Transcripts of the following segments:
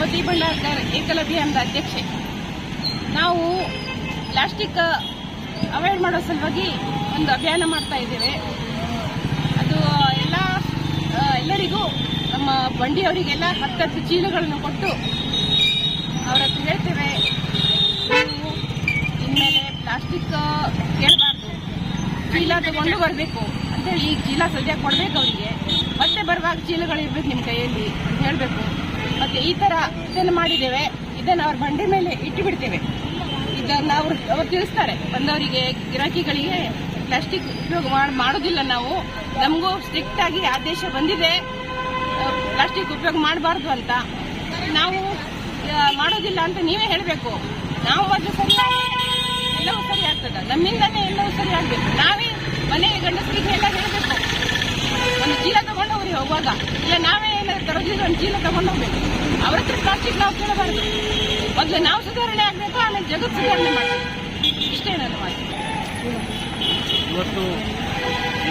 ನಿಂಬಾಳ್ಕರ್ ಏಕಲವ್ಯ ಎಂಬ ಅಧ್ಯಕ್ಷೆ. ನಾವು ಪ್ಲಾಸ್ಟಿಕ್ ಅವಾಯ್ಡ್ ಮಾಡೋ ಸಲುವಾಗಿ ಒಂದು ಅಭಿಯಾನ ಮಾಡ್ತಾ ಇದ್ದೇವೆ. ಅದು ಎಲ್ಲ ಎಲ್ಲರಿಗೂ, ನಮ್ಮ ಬಂಡಿಯವರಿಗೆಲ್ಲ ಹತ್ತತ್ತು ಚೀಲಗಳನ್ನು ಕೊಟ್ಟು ಅವ್ರ ಹತ್ರ ಹೇಳ್ತೇವೆ ಇನ್ಮೇಲೆ ಪ್ಲಾಸ್ಟಿಕ್ ಕೇಳಬಾರ್ದು. ಚೀಲ ತಗೊಂಡು ಬರಬೇಕು ಅಂತೇಳಿ ಈಗ ಚೀಲ ಸದ್ಯ ಕೊಡಬೇಕು ಅವರಿಗೆ. ಮತ್ತೆ ಬರುವಾಗ ಚೀಲಗಳು ಇರ್ಬೇಕು ನಿಮ್ಮ ಕೈಯಲ್ಲಿ ಅಂತ ಹೇಳಬೇಕು. ಮತ್ತೆ ಈ ತರ ಇದನ್ನು ಮಾಡಿದ್ದೇವೆ. ಇದನ್ನು ಅವ್ರ ಬಂಡೆ ಮೇಲೆ ಇಟ್ಟು ಬಿಡ್ತೇವೆ ಇದನ್ನು ಅವ್ರು ಅವ್ರು ತಿಳಿಸ್ತಾರೆ. ಬಂದವರಿಗೆ, ಗಿರಾಕಿಗಳಿಗೆ ಪ್ಲಾಸ್ಟಿಕ್ ಉಪಯೋಗ ಮಾಡ್- ಮಾಡೋದಿಲ್ಲ ನಾವು. ನಮಗೂ ಸ್ಟ್ರಿಕ್ಟ್ ಆಗಿ ಆದೇಶ ಬಂದಿದೆ. ಪ್ಲಾಸ್ಟಿಕ್ ಉಪಯೋಗ ಮಾಡಬಾರ್ದು ಅಂತ. ನಾವು ಮಾಡೋದಿಲ್ಲ ಅಂತ ನೀವೇ ಹೇಳಬೇಕು. ನಾವು ಮೊದಲು ಸರಿ ಎಲ್ಲವೂ ಸರಿ ಆಗ್ತದ. ನಮ್ಮಿಂದನೇ ಎಲ್ಲವೂ ಸರಿ ಆಗಬೇಕು. ನಾವೇ ಮನೆ ಗಂಡಸರಿಗೆ ಎಲ್ಲ ಹೇಳಬೇಕು. ಒಂದು ಚೀಲ ತಗೊಂಡು ಅವ್ರಿಗೆ ಹೋಗುವಾಗ ಇಲ್ಲ, ನಾವೇ ತರೋದಿಲ್ಲ ಒಂದು ಚೀಲ ತಗೊಂಡು ಹೋಗ್ಬೇಕು. ಅವ್ರ ಹತ್ರ ಪ್ಲಾಸ್ಟಿಕ್ ನಾವು ಕೇಳಬಾರ್ದು. ಮೊದಲು ನಾವು ಸುಧಾರಣೆ ಆಗಬೇಕು ಆಮೇಲೆ ಜಗತ್ತು ಸುಧಾರಣೆ ಮಾಡಬೇಕು. ಇಷ್ಟೇ ನನ್ನ ಮಾತು. ಇವತ್ತು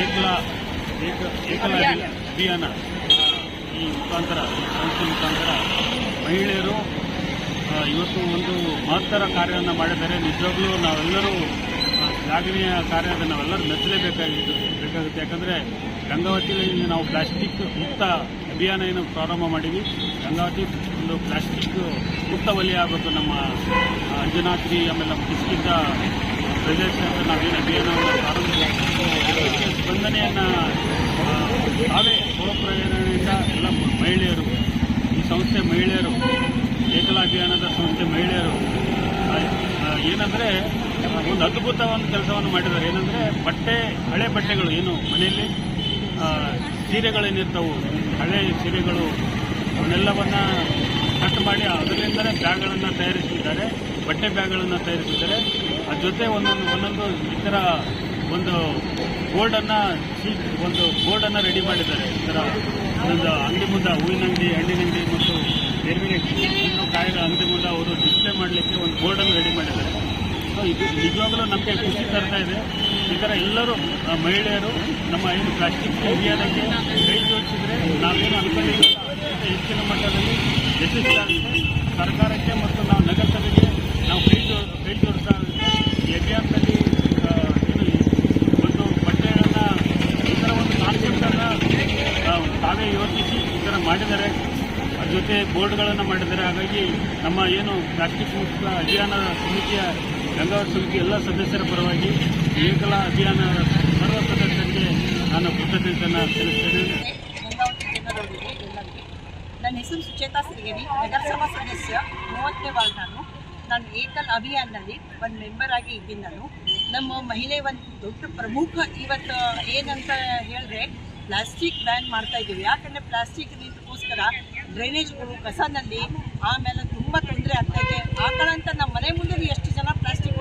ಏಕಲ ಏಕ ಏಕಲ ಅಭಿಯಾನ. ಈ ಮುಖಾಂತರ ಸಂಸ್ಥೆ ಮುಖಾಂತರ ಮಹಿಳೆಯರು ಇವತ್ತು ಒಂದು ಮಹತ್ತರ ಕಾರ್ಯವನ್ನು ಮಾಡಿದರೆ ನಿಜವಾಗ್ಲೂ ನಾವೆಲ್ಲರೂ ಶ್ಲಾಘನೀಯ ಕಾರ್ಯದ ನಾವೆಲ್ಲರೂ ಮೆಚ್ಚಲೇಬೇಕಾಗಿದ್ದು ಬೇಕಾಗುತ್ತೆ. ಯಾಕಂದರೆ ಗಂಗಾವತಿಯಲ್ಲಿ ನಾವು ಪ್ಲಾಸ್ಟಿಕ್ ಮುಕ್ತ ಅಭಿಯಾನ ಏನು ಪ್ರಾರಂಭ ಮಾಡಿದ್ವಿ. ಹಂಗಾಗಿ ಒಂದು ಪ್ಲಾಸ್ಟಿಕ್ ಮುಕ್ತ ವಲಯ ಆಗುತ್ತೆ ನಮ್ಮ ಅಂಜನಾದ್ರಿ ಆಮೇಲೆ ನಮ್ಮ ಕಿಷ್ಕಿಂದ ಪ್ರದೇಶ ನಾವೇನು ಅಭಿಯಾನವನ್ನು ಪ್ರಾರಂಭಿಸಿ ಸ್ಪಂದನೆಯನ್ನು ತಾವೇ ಸ್ವಪ್ರೇರಣೆಯಿಂದ ಎಲ್ಲ ಮಹಿಳೆಯರು, ಈ ಸಂಸ್ಥೆ ಮಹಿಳೆಯರು ಏಕಲ ಅಭಿಯಾನದ ಸಂಸ್ಥೆ ಮಹಿಳೆಯರು ಏನಂದರೆ ಒಂದು ಅದ್ಭುತವಾದ ಕೆಲಸವನ್ನು ಮಾಡಿದ್ದಾರೆ. ಏನಂದರೆ ಬಟ್ಟೆ, ಹಳೆ ಬಟ್ಟೆಗಳು ಏನು ಮನೆಯಲ್ಲಿ ಸೀರೆಗಳೇನಿರ್ತವು, ಹಳೆ ಸೀರೆಗಳು, ಅವನ್ನೆಲ್ಲವನ್ನ ಕಟ್ ಮಾಡಿ ಅದರಿಂದಲೇ ಬ್ಯಾಗ್ಗಳನ್ನು ತಯಾರಿಸಿದ್ದಾರೆ, ಬಟ್ಟೆ ಬ್ಯಾಗ್ಗಳನ್ನು ತಯಾರಿಸಿದ್ದಾರೆ. ಅದ್ರ ಜೊತೆ ಒಂದೊಂದು ಒಂದೊಂದು ಥರ ಒಂದು ಬೋರ್ಡನ್ನು ಒಂದು ಬೋರ್ಡನ್ನು ರೆಡಿ ಮಾಡಿದ್ದಾರೆ. ಈ ಥರ ಒಂದು ಅಂಗಡಿ ಮುಂದ ಹೂವಿನ ಅಂಗಡಿ, ಹಣ್ಣಿನ ಅಂಗಡಿ ಮತ್ತು ಬೇರೆ ಬೇರೆ ಹಣ್ಣು ಅಂಗಡಿ ಮುಂದ ಅವರು ಡಿಸ್ಪ್ಲೇ ಮಾಡಲಿಕ್ಕೆ ಒಂದು ಬೋರ್ಡನ್ನು ರೆಡಿ ಮಾಡಿದ್ದಾರೆ. ಸೊ ಇದು ನಿಜವಾಗ್ಲೂ ನಮಗೆ ಖುಷಿ ತರ್ತಾ ಇದೆ. ಈ ಥರ ಎಲ್ಲರೂ ಮಹಿಳೆಯರು ನಮ್ಮ ಏನು ಪ್ಲಾಸ್ಟಿಕ್ ಅಭಿಯಾನಕ್ಕೆ ಕೈ ಜೋಡಿಸಿದರೆ ನಾವೇನು ಅನ್ಕೊಂಡಿಲ್ಲ. ಹೆಚ್ಚಿನ ಮಟ್ಟದಲ್ಲಿ ಯಶಸ್ವಿಯಾಗುತ್ತೆ. ಸರ್ಕಾರಕ್ಕೆ ಮತ್ತು ನಾವು ನಗರಸಭೆಗೆ ನಾವು ಕೈ ಜೋ, ಕೈ ಜೋಡಿಸ್ತಾ. ಈ ಅಭಿಯಾನದಲ್ಲಿ ಒಂದು ಬಟ್ಟೆಗಳನ್ನು ಥರ ಒಂದು ಕಾನ್ಸೆಪ್ಟನ್ನು ತಾವೇ ಯೋಚಿಸಿ ಈ ಥರ ಮಾಡಿದ್ದಾರೆ. ಜೊತೆ ಬೋರ್ಡ್ಗಳನ್ನು ಮಾಡಿದ್ದಾರೆ. ಹಾಗಾಗಿ ನಮ್ಮ ಏನು ಪ್ಲಾಸ್ಟಿಕ್ ಮುಕ್ತ ಅಭಿಯಾನ ಸಮಿತಿಯ ಗಂಗಾವತಿ ಸಮಿತಿ ಎಲ್ಲ ಸದಸ್ಯರ ಪರವಾಗಿ ಏಕಲಾ ಅಭಿಯಾನ ಸರ್ವ ಸದಸ್ಯರಿಗೆ ನಾನು ಕೃತಜ್ಞತೆಯನ್ನು ತಿಳಿಸ್ತೇನೆ ನನ್ನ ಹೆಸರು ಸುಚೇತಾ ಸಿರಿಗೇರಿ, ನಗರಸಭಾ ಸದಸ್ಯ ಮೂವತ್ತನೇ ವಾರ್ಡ್ ನಾನು. ನಾನು ಏಕಲ್ ಅಭಿಯಾನದಲ್ಲಿ ಒಂದು ಮೆಂಬರ್ ಆಗಿ ಇದ್ದೀನಿ ನಾನು. ನಮ್ಮ ಮಹಿಳೆ ಒಂದು ದೊಡ್ಡ ಪ್ರಮುಖ ಇವತ್ತು ಏನಂತ ಹೇಳಿದ್ರೆ ಪ್ಲಾಸ್ಟಿಕ್ ಬ್ಯಾನ್ ಮಾಡ್ತಾ ಇದ್ದೀವಿ. ಯಾಕಂದರೆ ಪ್ಲಾಸ್ಟಿಕ್ ನಿಂತಕ್ಕೋಸ್ಕರ ಡ್ರೈನೇಜ್ಗಳು ಕಸನಲ್ಲಿ ಆಮೇಲೆ ತುಂಬ ತೊಂದರೆ ಆಗ್ತಾ ಇದೆ. ಆಕಳಂತ ನಮ್ಮ ಮನೆ ಮುಂದೆ ಎಷ್ಟು ಜನ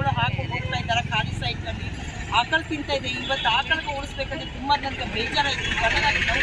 ಪ್ಲಾಸ್ಟಿಕ್ಗಳು ಹಾಕೊಂಡು ಹೋಗ್ತಾ ಇದ್ದಾರೆ, ಖಾಲಿ ಸೈಕಲ್ಲಿ. ಆಕಳು ತಿಂತಾ ಇದೆ. ಇವತ್ತು ಆಕಳಿಗೆ ಓಡಿಸ್ಬೇಕಂದ್ರೆ ತುಂಬ ನನಗೆ ಬೇಜಾರಾಯಿತು. ಜನರಾಗಿ ನಾವು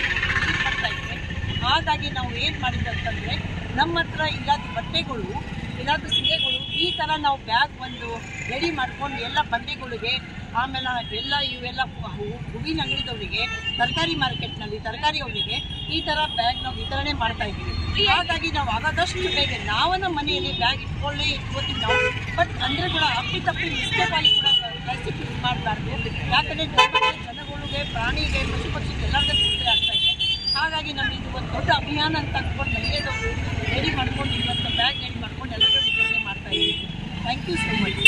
ಬರ್ತಾ ಇದ್ದೆ ಹಾಗಾಗಿ ನಾವು ಏನು ಮಾಡಿದ್ವಿ ಅಂತಂದರೆ, ನಮ್ಮ ಹತ್ರ ಇಲ್ಲಾದ್ರೂ ಬಟ್ಟೆಗಳು, ಇಲ್ಲಾದ್ರೂ ಸೀರೆಗಳು, ಈ ಥರ ನಾವು ಬ್ಯಾಗ್ ಒಂದು ರೆಡಿ ಮಾಡ್ಕೊಂಡು ಎಲ್ಲ ಬಂಡೆಗಳಿಗೆ ಆಮೇಲೆ ಎಲ್ಲ ಇವೆಲ್ಲ ಹೂವಿನ ಅಂಗಡಿದವರಿಗೆ, ತರಕಾರಿ ಮಾರ್ಕೆಟ್ನಲ್ಲಿ ತರಕಾರಿ ಅವರಿಗೆ ಈ ಥರ ಬ್ಯಾಗ್ ನಾವು ವಿತರಣೆ ಮಾಡ್ತಾ ಇದ್ದೀವಿ. ಹಾಗಾಗಿ ನಾವು ಆಗೋದಷ್ಟು ಬೇಗ ನಾವನ್ನ ಮನೆಯಲ್ಲಿ ಬ್ಯಾಗ್ ಇಟ್ಕೊಳ್ಳಿ ಇಟ್ಕೋತೀವಿ ನಾವು. ಬಟ್ ಅಂದರೆ ಕೂಡ ಅಪ್ಪಿ ತಪ್ಪಿ ಮಿಸ್ಟೇಕ್ ಆಗಿ ಕೂಡ ಪ್ಲಾಸ್ಟಿಕ್ ಯೂಸ್ ಮಾಡಬಾರ್ದು. ಯಾಕಂದರೆ ಜನಗಳಿಗೆ, ಪ್ರಾಣಿಗೆ ಪಶು ಪಕ್ಷಿಗೆ ಎಲ್ಲರಿಗೂ ತೊಂದರೆ ಆಗ್ತಾ ಇದೆ. ಹಾಗಾಗಿ ನಮ್ಮ ಇದು ಒಂದು ದೊಡ್ಡ ಅಭಿಯಾನ ಅಂತ ಅಂದ್ಕೊಂಡು ಮಹಿಳೆಯವರು ರೆಡಿ ಮಾಡ್ಕೊಂಡು ಇವತ್ತು ಬ್ಯಾಗ್ ರೆಡಿ ಮಾಡ್ಕೊಂಡು ಎಲ್ಲರಿಗೂ ವಿತರಣೆ ಮಾಡ್ತಾ ಇದ್ದೀವಿ. Thank you so much